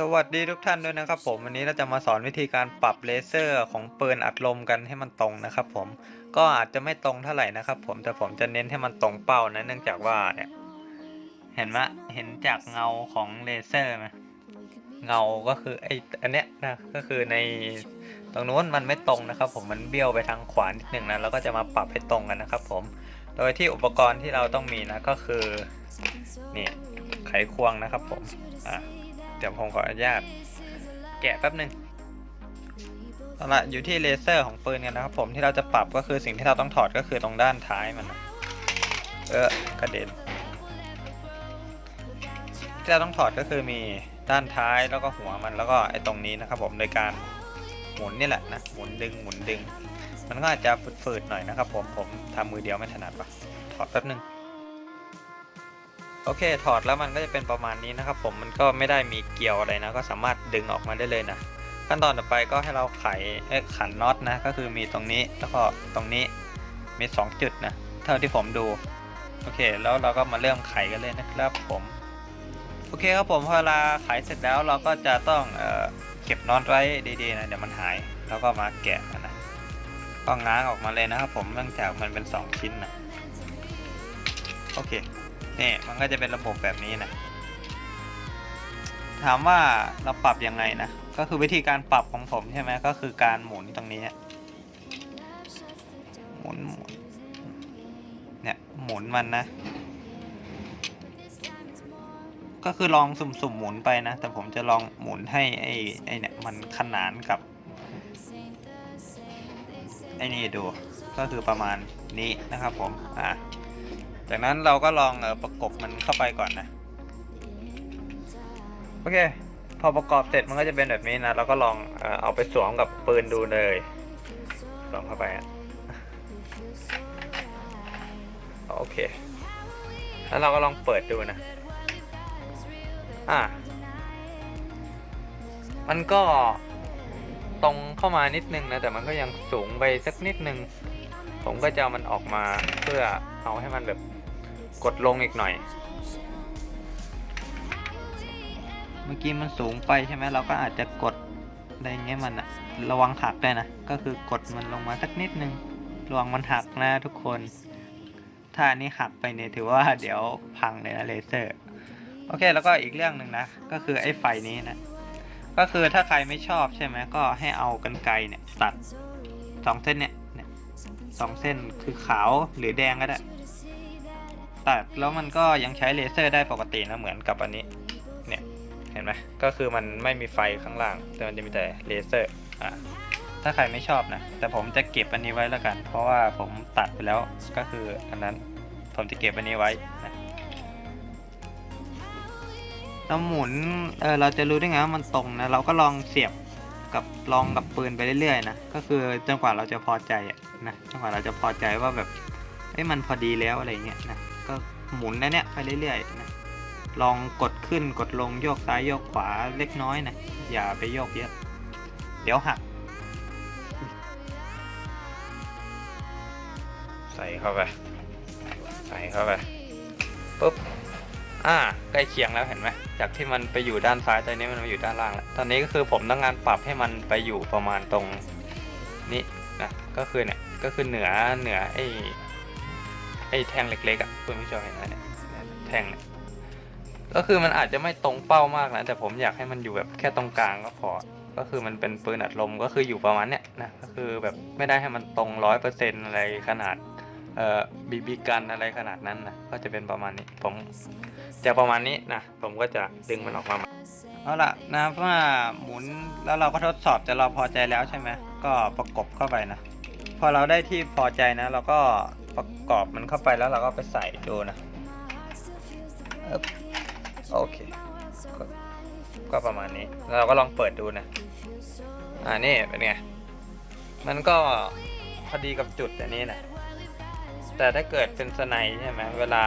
สวัสดีทุกท่านด้วยนะครับผมวันนี้เราจะมาสอนวิธีการปรับเลเซอร์ของปืนอัดลมกันให้มันตรงนะครับผมก็อาจจะไม่ตรงเท่าไหร่นะครับผมแต่ผมจะเน้นให้มันตรงเป้านะเนื่องจากว่าเนี่ยเห็นไหมเห็นจากเงาของเลเซอร์ไหมเงาก็คือไออันเนี้ยนะก็คือในตรงนู้นมันไม่ตรงนะครับ ผมมันเบี้ยวไปทางขวานิดหนึ่งนะเราก็จะมาปรับให้ตรงกันนะครับ ผมโดยที่อุปกรณ์ที่เราต้องมีนะก็คือนี่ไขควงนะครับผมอะ เดี๋ยวผมขออนุญาตแกะแป๊บหนึ่งเอาละอยู่ที่เลเซอร์ของปืนกันนะครับผมที่เราจะปรับก็คือสิ่งที่เราต้องถอดก็คือตรงด้านท้ายมันนะเออกระเด็น ที่เราต้องถอดก็คือมีด้านท้ายแล้วก็หัวมันแล้วก็ไอ้ตรงนี้นะครับผมโดยการหมุนนี่แหละนะหมุนดึงหมุนดึง มันก็อาจจะฝืดๆหน่อยนะครับผมผมทำมือเดียวไม่ถนัดปะถอดแป๊บหนึ่ง โอเคถอดแล้วมันก็จะเป็นประมาณนี้นะครับผมมันก็ไม่ได้มีเกี่ยวอะไรนะ ก็สามารถดึงออกมาได้เลยนะ ขั้นตอนต่อไปก็ให้เราไขขันน็อตนะก็คือมีตรงนี้แล้วก็ตรงนี้มี 2 จุดนะ เท่าที่ผมดู โอเค แล้วเราก็มาเริ่มไขกันเลยนะครับผม โอเคครับผมพอเวลาไขเสร็จแล้วเราก็จะต้องเอเก็บน็อตไว้ดีๆนะเดี๋ยวมันหาย แล้วก็มาแกะนนะก็ง้างออกมาเลยนะครับผมเนื่องจากมันเป็น 2 ชิ้นนะโอเค นี่มันก็จะเป็นระบบแบบนี้นะ ถามว่าเราปรับยังไงนะ ก็คือวิธีการปรับของผมใช่ไหมก็คือการหมุนตรงนี้ หมุนหมุนเนี่ยหมุนมันนะ ก็คือลองสุ่มๆหมุนไปนะ แต่ผมจะลองหมุนให้ไอ้ไอ้เนี่ยมันขนานกับไอ้นี่ดู ก็คือประมาณนี้นะครับผม อ่า จากนั้นเราก็ลองประกบมันเข้าไปก่อนนะ โอเค พอประกอบเสร็จมันก็จะเป็นแบบนี้นะ เราก็ลองเอาไปสวมกับปืนดูเลยสวมเข้าไปอะโอเค แล้วเราก็ลองเปิดดูนะ อ่ามันก็ตรงเข้ามานิดนึงนะ แต่มันก็ยังสูงไปสักนิดนึง ผมก็จะเอามันออกมาเพื่อเอาให้มันแบบ กดลงอีกหน่อย เมื่อกี้มันสูงไปใช่ไหมเราก็อาจจะกดอะไรเงี้ยมันอะระวังหักด้วยนะ ก็คือกดมันลงมาสักนิดนึง ระวังมันหักนะทุกคน ถ้าอันนี้หักไปเนี่ยถือว่าเดี๋ยวพังเลยนะเลเซอร์ โอเคแล้วก็อีกเรื่องหนึ่งนะ ก็คือไอ้ไฟนี้นะ ก็คือถ้าใครไม่ชอบใช่ไหมก็ให้เอากันไกรเนี่ยตัดสองเส้นเนี่ยสองเส้นคือขาวหรือแดงก็ได้ ตัดแล้วมันก็ยังใช้เลเซอร์ได้ปกตินะเหมือนกับอันนี้เนี่ยเห็นไหมก็คือมันไม่มีไฟข้างล่าง แต่มันจะมีแต่เลเซอร์อ่าถ้าใครไม่ชอบนะ แต่ผมจะเก็บอันนี้ไว้แล้วกัน เพราะว่าผมตัดไปแล้วก็คืออันนั้นผมจะเก็บอันนี้ไว้นะเราหมุนเออเราจะรู้ได้ไงว่ามันตรงนะเราก็ลองเสียบกับลองกับปืนไปเรื่อยๆนะก็คือจนกว่าเราจะพอใจนะจนกว่าเราจะพอใจว่าแบบเอ้ยมันพอดีแล้วอะไรเงี้ยนะ ก็หมุนนะเนี่ยไปเรื่อยๆนะลองกดขึ้นกดลงโยกซ้ายโยกขวาเล็กน้อยนะอย่าไปโยกเยอะ เดี๋ยวหัก ใส่เข้าไป ใส่เข้าไปปุ๊บอ่าใกล้เคียงแล้วเห็นไหมจากที่มันไปอยู่ด้านซ้ายตอนนี้มันมาอยู่ด้านล่างแล้วตอนนี้ก็คือผมต้องการปรับให้มันไปอยู่ประมาณตรงนี้นะก็คือเนี่ยก็คือเหนือเหนือไอ้ อ้แท่งเล็กๆอะคุณผู้ชมเห็นไหมเนี่ยแท่งเนี่ยก็คือมันอาจจะไม่ตรงเป้ามากนะแต่ผมอยากให้มันอยู่แบบแค่ตรงกลางก็พอ ก็คือมันเป็นปืนอัดลมก็คืออยู่ประมาณเนี้ยนะก็คือแบบไม่ได้ให้มันตรงร้อยเปอร์เซ็นต์อะไรขนาดเอ่อบีบีกันอะไรขนาดนั้นนะก็จะเป็นประมาณนี้ผมจะประมาณนี้นะผมก็จะดึงมันออกมาเอาละนะเมื่อหมุนแล้วเราก็ทดสอบจะเราพอใจแล้วใช่ไหมก็ประกบเข้าไปนะพอเราได้ที่พอใจนะ เราก็ ประกอบมันเข้าไปแล้วเราก็ไปใส่ดูนะโอเค ก็ประมาณนี้แล้วเราก็ลองเปิดดูนะ อ่านี่เป็นไง มันก็พอดีกับจุดอันนี้นะแต่ถ้าเกิดเป็นสไนใช่ไหมเวลา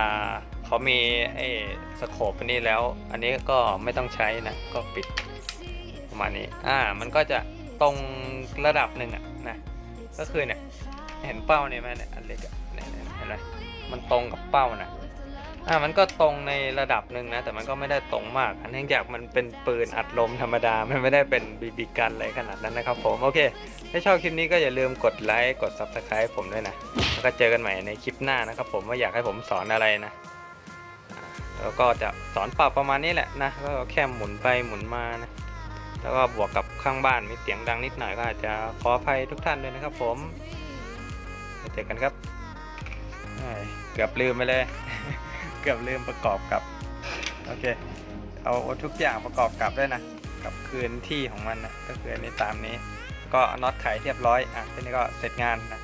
เขามีไอ้สโคปอันนี้แล้ว อันนี้ก็ไม่ต้องใช้นะ ก็ปิดประมาณนี้ อ่า มันก็จะตรงระดับหนึ่งอะนะ ก็คือเนี่ย เห็นเป้าเนี่ยไหมเนี่ยอันเล็กอะเนี่ยเห็นไหมมันตรงกับเป้านะอ่ามันก็ตรงในระดับหนึ่งนะ แต่มันก็ไม่ได้ตรงมากอันเนื่องจากมันเป็นปืนอัดลมธรรมดา มันไม่ได้เป็นบีบีกันอะไรขนาดนั้นนะครับผม โอเค ถ้าชอบคลิปนี้ก็อย่าลืมกดไลค์ กด subscribe ผมด้วยนะ แล้วก็เจอกันใหม่ในคลิปหน้านะครับผมว่าอยากให้ผมสอนอะไรนะแล้วก็จะสอนปรับประมาณนี้แหละนะก็แค่หมุนไปหมุนมานะ แล้วก็บวกกับข้างบ้านมีเสียงดังนิดหน่อยก็อาจจะขออภัยทุกท่านด้วยนะครับผม เจอกันครับเกือบลืมไปเลย เกือบลืมประกอบกับ โอเค เอาทุกอย่างประกอบกับด้วยนะ กับคืนที่ของมันนะก็คือในตามนี้ ก็น็อตไขเรียบร้อย อะทีนี้ก็เสร็จงานนะ